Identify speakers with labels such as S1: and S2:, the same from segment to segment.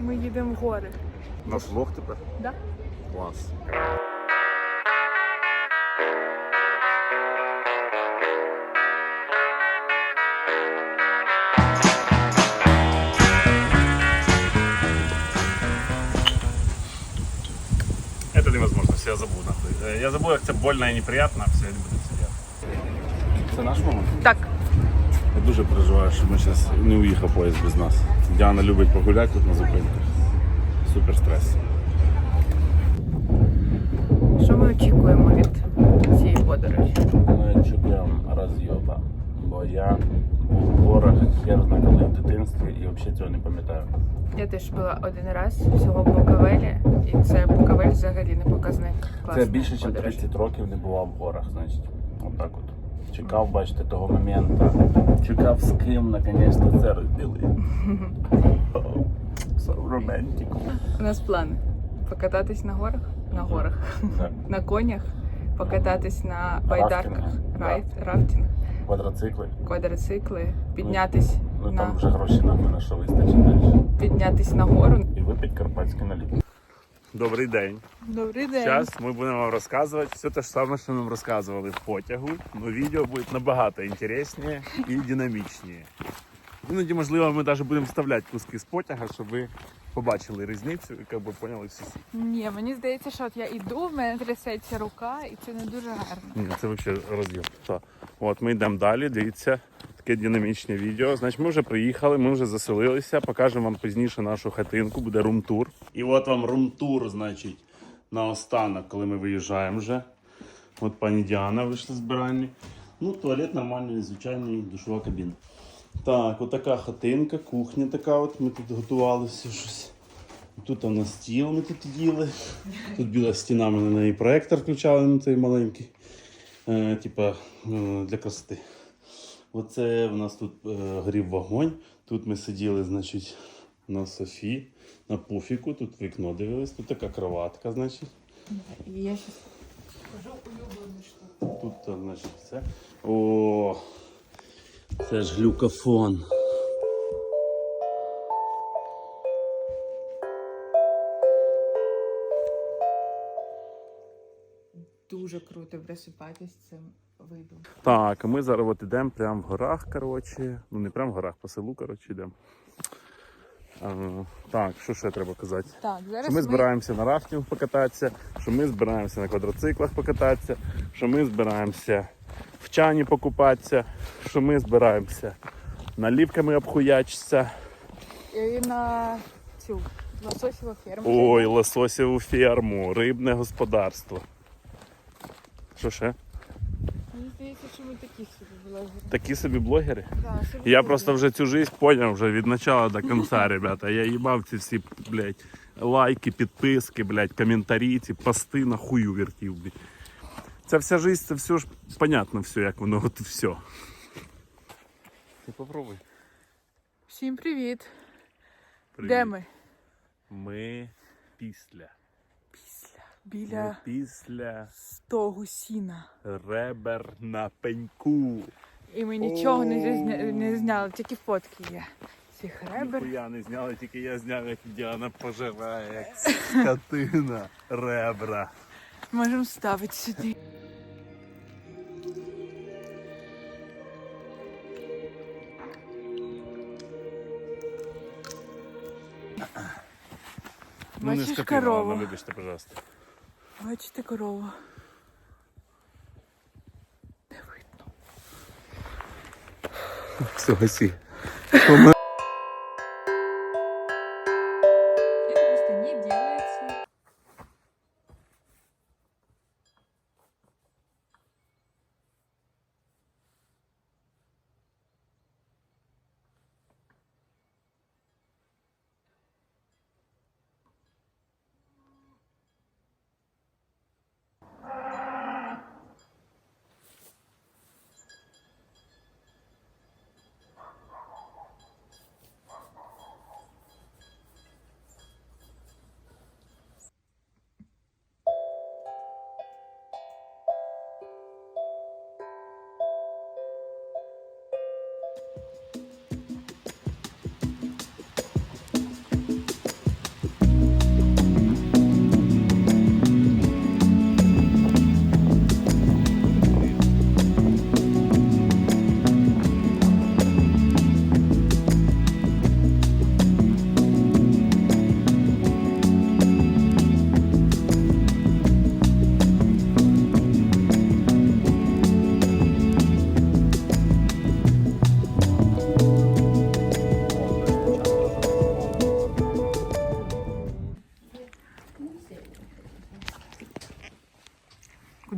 S1: Ми їдемо в гори.
S2: У нас влог тепер?
S1: Да?
S2: Клас. Это невозможно, все я забуду. нахуй. Э, Я забув, як це больно і неприятно, все, я не буду це делать. Це наш момент?
S1: Так.
S2: Я дуже переживаю, що ми зараз не уїхав поїзд без нас. Діана любить погуляти тут на зупинках. Супер стрес.
S1: Що ми очікуємо від цієї подорожі?
S2: Ми чекаємо розйоба, бо я був в горах хер зна коли в дитинстві і взагалі цього не пам'ятаю.
S1: Я теж була один раз всього в Буковелі, і це Буковель взагалі не показник.
S2: Це більше, ніж
S1: подорожі.
S2: 30 років не бував в горах, значить. Отак от. Чекав, бачите, того моменту. Чекав з ким наконець-то це розділити. So.
S1: У нас плани покататись на горах, на горах, на конях, покататись на байдарках,
S2: Рафтинг,
S1: рафтинг,
S2: Квадроцикли.
S1: квадроцикли, піднятись
S2: Ну там вже гроші нам на що вистачить далі.
S1: піднятись на гору.
S2: І випить карпатський наліт. Добрий день.
S1: Добрий день.
S2: Зараз ми будемо вам розказувати все те ж саме, що нам розказували в потягу. Ну відео буде набагато інтересніше і динамічніше. Іноді, можливо, ми навіть будемо вставляти куски з потяга, щоб ви побачили різницю і як би поняли всі.
S1: Ні, мені здається, що от я йду, в мене трясеться рука, і це не дуже гарно.
S2: Ні, це взагалі роз'єм. От ми йдемо далі, дивіться, таке динамічне відео. Значить, ми вже приїхали, ми вже заселилися, покажемо вам пізніше нашу хатинку, буде рум-тур. І от вам рум-тур, значить, на останок, коли ми виїжджаємо вже. От пані Діана вийшла з биральні. Ну, туалет нормальний, звичайний, душова кабіна. Так, отака хатинка, кухня така, от ми тут готувалися щось. Тут у нас стіл ми тут їли. Тут біла стіна, ми на неї проектор включали на цей маленький. Е, типа е, для красоти. Оце в нас тут е, горів вогонь. Тут ми сиділи, значить, на софі, на пуфіку, тут вікно дивились, тут така кроватка, значить.
S1: І я щас скажу улюблену штуку.
S2: Тут, то, значить, все. О, це ж глюкофон.
S1: Дуже круто просипатись цим видом.
S2: Так, ми зараз от ідемо прямо в горах, коротше. Ну не прямо в горах, по селу, коротше, йдемо. А, так, що ще треба казати?
S1: Так, зараз
S2: Що ми збираємося на рафтинг покататися, що ми збираємося на квадроциклах покататися, що ми збираємося в чані покупатися, що ми збираємося налівками обхуячитися.
S1: і на цю лососєву ферму.
S2: Ой, лососєву ферму, рибне господарство. Що ще?
S1: Мені здається, що ми такі собі блогери.
S2: Такі собі блогери?
S1: Да, собі
S2: Я просто вже цю жизнь поняв вже від начала до кінця, ребята. Я їбав ці всі, блядь, лайки, підписки, блядь, коментарі, ці пости на хую вертів, блядь. Ця вся жизнь, це все ж понятно все, як воно от все. Ти попробуй.
S1: Всім привіт.
S2: Привіт.
S1: Де ми?
S2: Ми після.
S1: Біля
S2: після
S1: стогу сіна.
S2: ребер на пеньку.
S1: І ми нічого не, зізня... не зняли, тільки фотки є. Цих ребер.
S2: Ніхуя не зняли, тільки я зняв, як Діана пожирає, як скотина ребра.
S1: Можемо ставити сюди.
S2: Ну, не скотина, ладно, вибачте, пожалуйста.
S1: Бачите корову? Не видно.
S2: Все, гаси.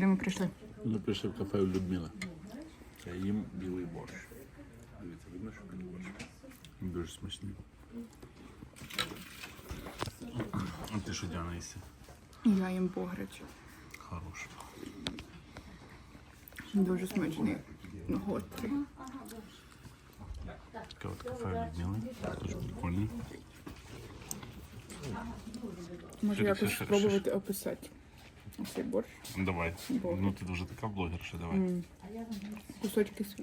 S1: Прийшли.
S3: Ми прийшли в кафе у Людмили. Я їм білий борщ. Дивіться, видно, що білий борщ. Він Дуже смачний. А ти що, Діана?
S1: Я їм пограч.
S3: Хороший.
S1: Дуже смачний. Гострий.
S3: Таке от кафе у Людмили. Дуже прикольний.
S1: Може якось спробувати описати. Цей борщ.
S3: Ну, Давай.
S1: Бог.
S3: Ну ти дуже така блогерша, давай.
S1: Кусочки св...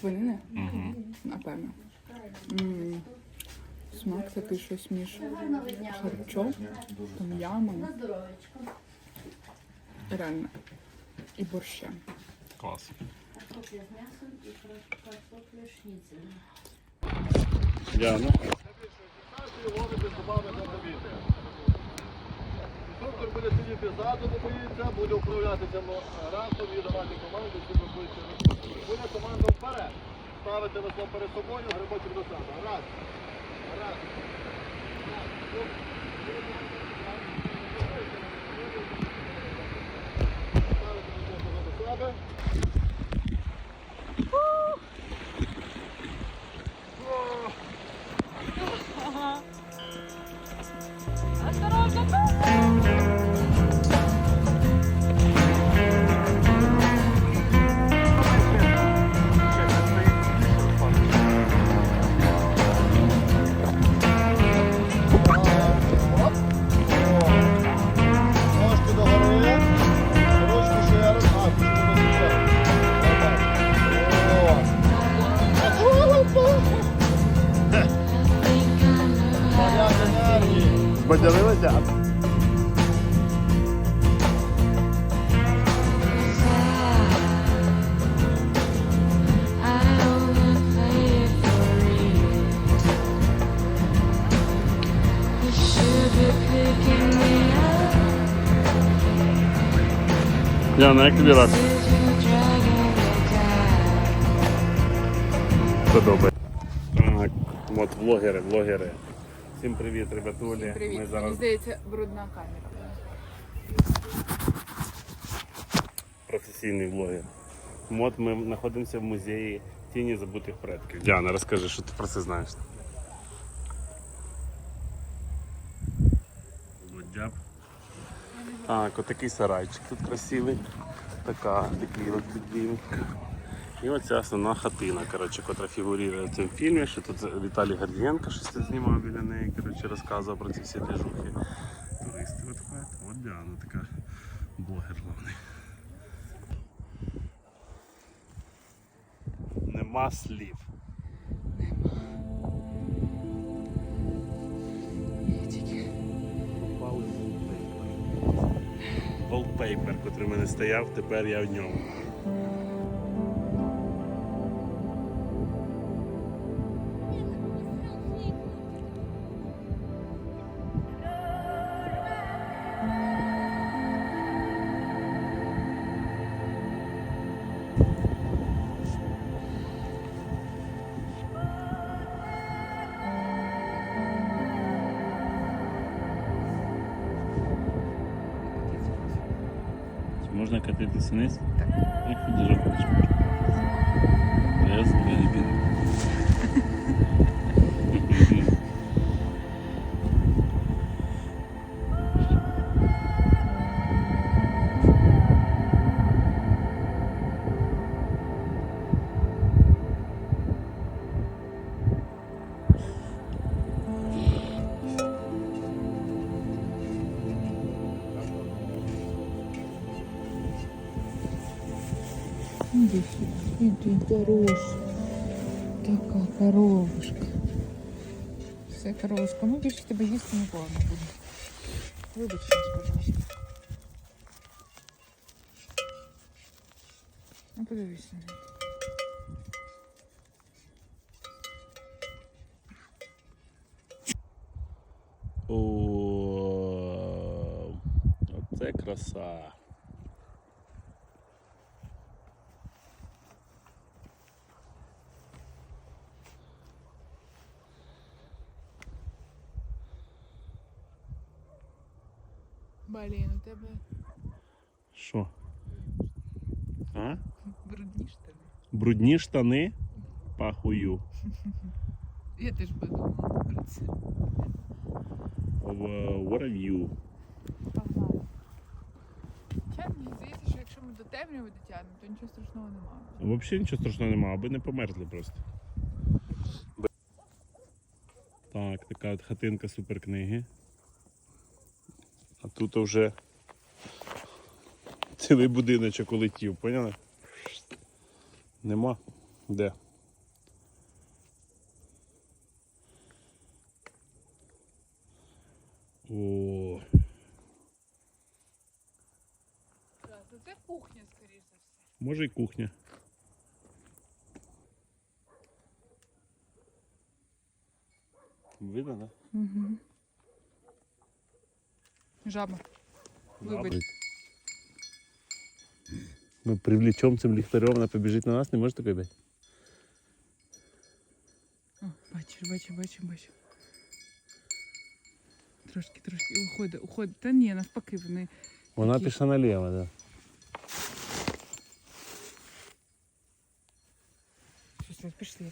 S1: свинини? Угу. Напевно. М, Смак такий щось між харчом, том'ямом. Реально. І борщем.
S3: Клас.
S4: Картопля з м'ясом і картопля шніцель.
S2: Діана.
S5: Інструктор буде сидіти ззаду, бо боїться, буде управляти цим разом і давати команду, щоб робити. Буде команда вперед. Ставити весло перед собою, грибочок до себе. Раз. Раз. Ставити весло до себе.
S2: Поділилися? Діана, як тобі рак? Подобається. Так, от влогери, влогери. Всім привіт, ребятулі.
S1: Привіт.
S2: Ми
S1: Мені здається, брудна камера.
S2: професійний влогер. От ми знаходимося в музеї тіні забутих предків. Діана, розкажи, що ти про це знаєш. Дяб. Так, отакий сарайчик тут красивий. Така, такий от будинок. І оця основна хатина, коротше, котра фігурує в цьому фільмі, що тут Віталій Гордієнко щось тут знімав біля неї, коротше, розказував про ці всі движухи. Туристи от ходять. От Діана така блогер головний. Нема слів. Wallpaper, котрий в мене стояв, тепер я в ньому. Можна катитись вниз?
S1: Так.
S2: Як ти
S1: иди, хорошая. Така коровушка. Все, коровушка, ми більше тебе їсти ніколи не будемо. Вибач нас, пожалуйста. Ну, подивись на неї.
S2: О, оце краса.
S1: Блін, у тебе
S2: Що? А?
S1: Брудні штани.
S2: Брудні штани? Пахую.
S1: Я теж подумала про це.
S2: В- What a view.
S1: Погнали. Хоча мені здається, що якщо ми до темряви дотягнемо, то нічого страшного немає.
S2: Взагалі нічого страшного немає, аби не померзли просто. Так, така от хатинка суперкниги. А тут вже цілий будиночок улетів, поняли? Нема? Де? О,
S1: Це кухня, скоріш за все.
S2: може й кухня. Видно, да?
S1: Угу. Жаба. Вибач.
S2: Ми привлечем цим ліхтарем, вона побіжить на нас, не може такої бути?
S1: О, бачиш, бачиш, бачиш, бачиш. Трошки, трошки. Уходить, уходить. Та ні, навпаки, вони.
S2: Вона
S1: Такі.
S2: пішла наліво, так. Да.
S1: Щось пішли.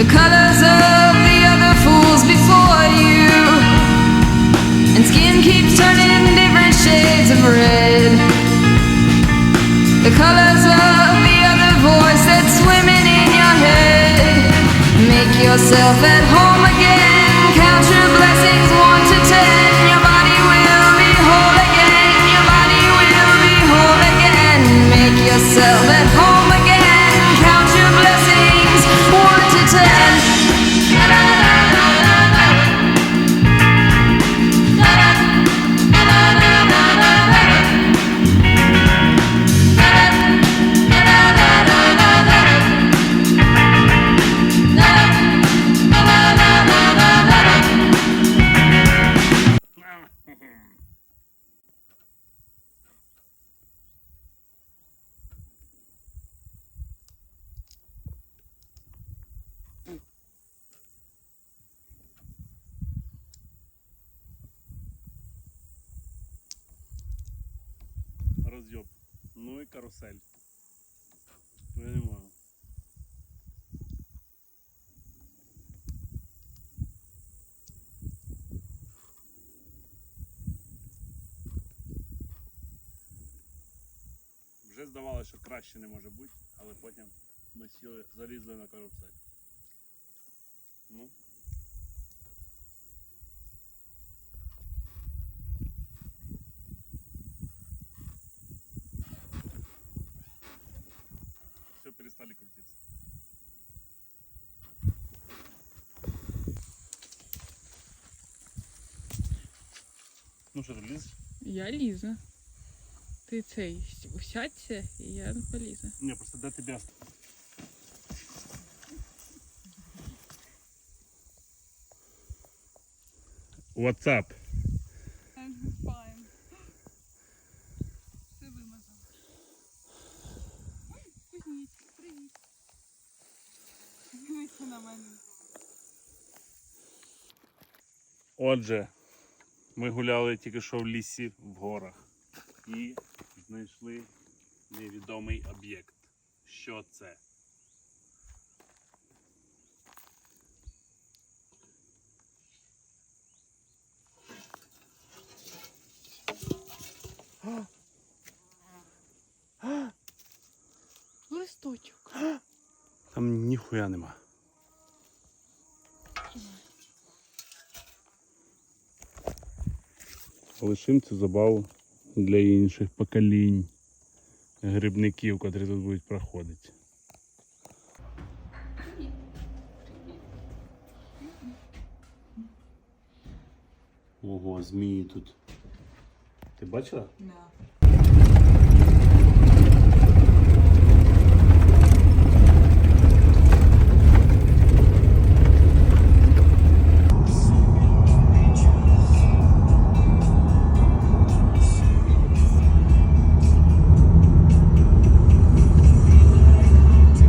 S6: The colors of the other fools before you. And skin keeps turning different shades of red. The colors of the other voice that's swimming in your head. Make yourself at home again. Count your blessings one to ten. Your body will be whole again. Your body will be whole again. Make yourself at home
S2: Роз'єб. Ну і карусель. Понимаю. Вже здавалося, що краще не може бути, але потім ми сіли, залізли на карусель. Ну. Ну що, ти лізеш?
S1: Я лізу. Ти цей сядься, і я полізу.
S2: Ні, просто де тебе What's up?
S1: I'm fine. Все вимазав. Ой, Кузніць, привіт. Дивіться на мене.
S2: Отже, ми гуляли тільки що в лісі в горах і знайшли невідомий об'єкт. Що це?
S1: Листочок.
S2: Там ніхуя нема. Лишим цю забаву для інших поколінь грибників, котрі тут будуть проходити. Ого, змії тут. Ти бачила?
S1: Да.